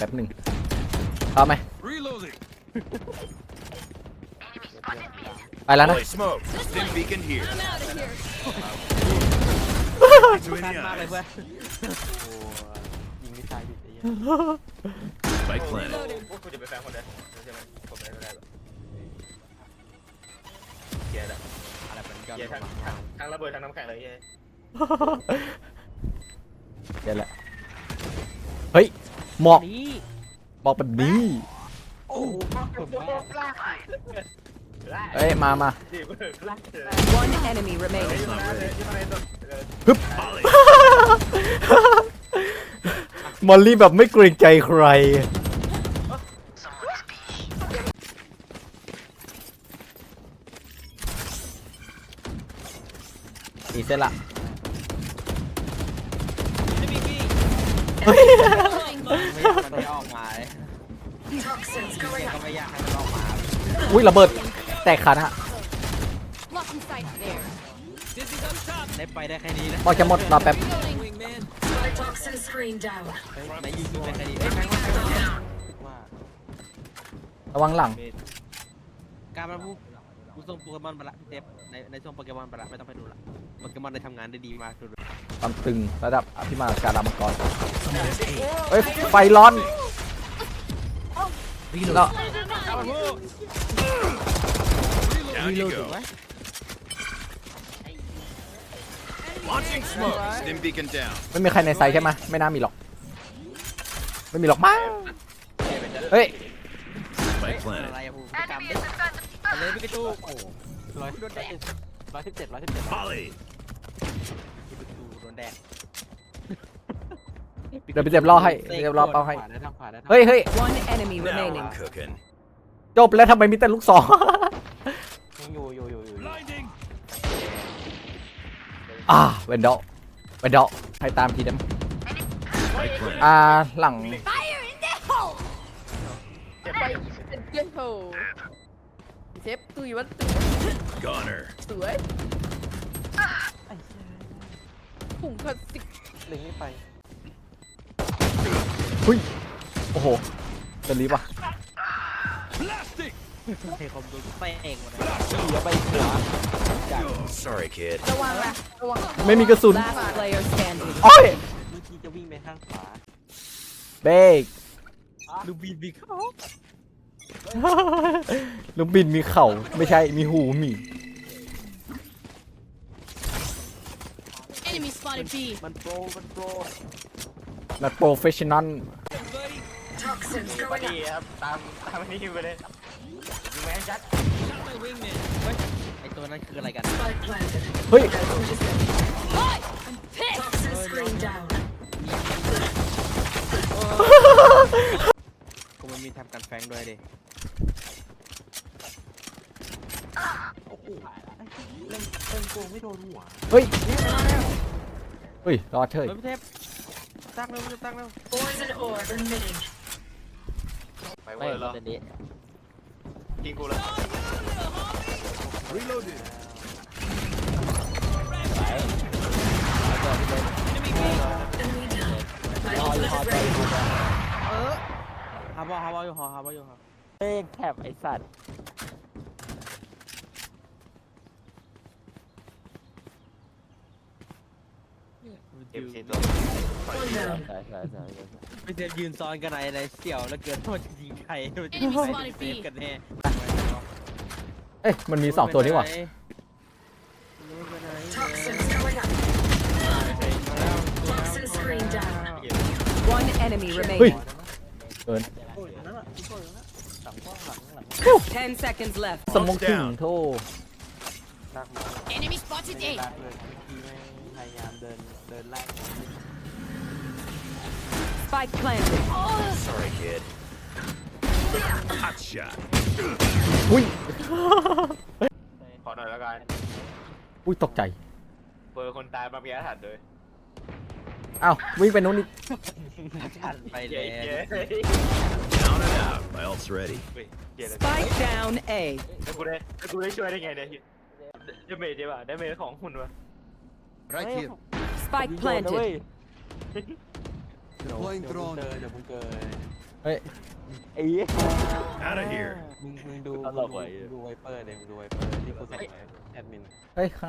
แป๊บหนึ่งเอาไหม Reloading. ไปแล้วนะ Holy smoke. Stim beacon here. I'm out of here. To in สั้น the มากเลย eyes. เพื่อนโอ้ยิงไม่ตายดิไอ้เหี้ย Spike planet. Reloading. กูจะไปแฟนคนเดียวใช่ไหมผมไม่ได้หรอกเกียร์ละอะไรเป็นยอดเกียร์ทั้งมากทั้งระเบิดทั้งน้ำแข็งเลยเฮ้ยเดี๋ยวแหละ เฮ้ย หมอกนี่บอกแบบนี้โอ้โหผมว่าเอ้ยมามาดิบลักเจอ One enemy remaining. ที่มาเลยที่มาเลยตัวฮึบ Molly. มอลลี่แบบไม่เกรงใจใคร อีเสร็จละ Throwing bomb. ไม่อยาก มันไม่ออกมาเลยก็ไม่อยากให้มันออกมาอุ้ยระเบิดแตกขาดฮะ Blocking sight. There. ได้ไปได้แค่นี้นะบอกจะหมดรอแป๊บ Reloading. ในยูทูบได้แค่นี้เอ้ยแม่งแม่งแม่งแม่งว่าระวังหลัง การมาพูดกูส่งโปเกมอนไปละเทปในในส่งโปเกมอนไปละไม่ต้องไปดูละโปเกมอนได้ทำงานได้ดีมากดูดู ความตึงระดับอภิมาการามังกรเฮ้ยไฟร้อนแล้ว Down you go. Launching smoke. Stim beacon down. ไม่มีใครในไซต์ใช่ไหมไม่น่ามีหรอก ไม่มีหรอกมั้งเฮ้ย Spike อะ planet. ไรอะพูดกรรมดิเอาเลยพี่กระจูโอ้ร้อยสิบเจ็ดร้อยสิบเจ็ดร้อยสิบเจ็ด Molly. พี่กระจูโดนแดกเดี๋ยวไปเจ็บรอให้เดี๋ยวรอเป้าให้ ขวาได้ทางขวาได้ทางเฮ้ยเฮ้ย One enemy Now remaining. we're cooking. จบแล้วทำไมมีแต่ลูกสองยังอยู่อยู่อยู่อยู่ Blinding. อ่าเวนดอลเวนดอลให้ตามทีได้ไหม Spike planet. อ่าหลัง Fire in the hole. เจ็บไปเย้โหเชฟตุยวันตุย Goner. สวย ถุงคลาสสิกเล็งไม่ไปหุ้ย โอ้โหจะรีบว่ะ Blasting. เฮ้ยผมโดนเตะเองหมดเลยเหลือไปขวา Sorry, kid. ระวังนะระวังไม่มีกระสุน Last player standing. โอ้ยเมื่อกี้จะวิ่งไปข้างขวาเบรกลูบีบีเขาลูกบินมีเข่าไม่ใช่มีหูหมี Enemy spotted B. มันโปร มันโปรนักโปรเฟชชั่นอลพอดีครับ ตาม ตามอันนี้ไปเลยยิงแมนชัดไอตัวนั้นคืออะไรกันเฮ้ย I'm pissed. กูมันมีทำการแฟงด้วยดิ โอ้โหเล่นเล่น โกงไม่โดนหัวเฮ้ยเฮ้ยรอดเฉยเฮ้ยพี่เทพตั้งเร็วพี่ตั้งเร็วไปเวไม่อร์เราแล้วจะนี้ยิงกูเลย Reloaded. ฮาบอฮาบออยู่หอฮาบออยู่หอเป้งแคบไอสัตว์ เอ็มซีตัวใช่ใช่ใช่ใช่พี่เทพยืนซ้อนกันไหนอะไรเสี่ยวแล้วเกิดว่าจะยิงใครว่าจะ Enemy ยิง spotted เซฟ B. กันแน่เอ้ยมันมีสองตัวนี่หว่า One enemy เฮ้ย remaining. เกิน Ten seconds left. สมองถึงโทษลากมา Enemy spotted ไม่ A. ลากเลยที่ไม่พยายามเดินเดินไล่ Spike planted. Sorry, kid. Hot shot. อุ้ย ขอหน่อยแล้วกันอุ้ยตกใจเบอร์คนตายมาเพียรถัดเลยอ้าววิ่งไปนู้นอีกทันไปเย้แล้ว เย้ Down and out. My ult's ready. เย้เลย Spike down A. แล้วกูได้แล้วกูได้ช่วยได้ไงเนี่ยได้เมจใช่ป่ะได้เมจของหุ่นวะ Right here. Spike เว้ย planted. เดี๋ยวเดี๋ยวมึงเกินเดี๋ยวมึงเกินเฮ้ยไอ้เหี้ย Out of here. มึงมึงดูตลกว่ะมึงดูไวเปอร์เดี๋ยวมึงดูไวเปอร์ที่กูส่งไปแอดมิน เฮ้ยข้าง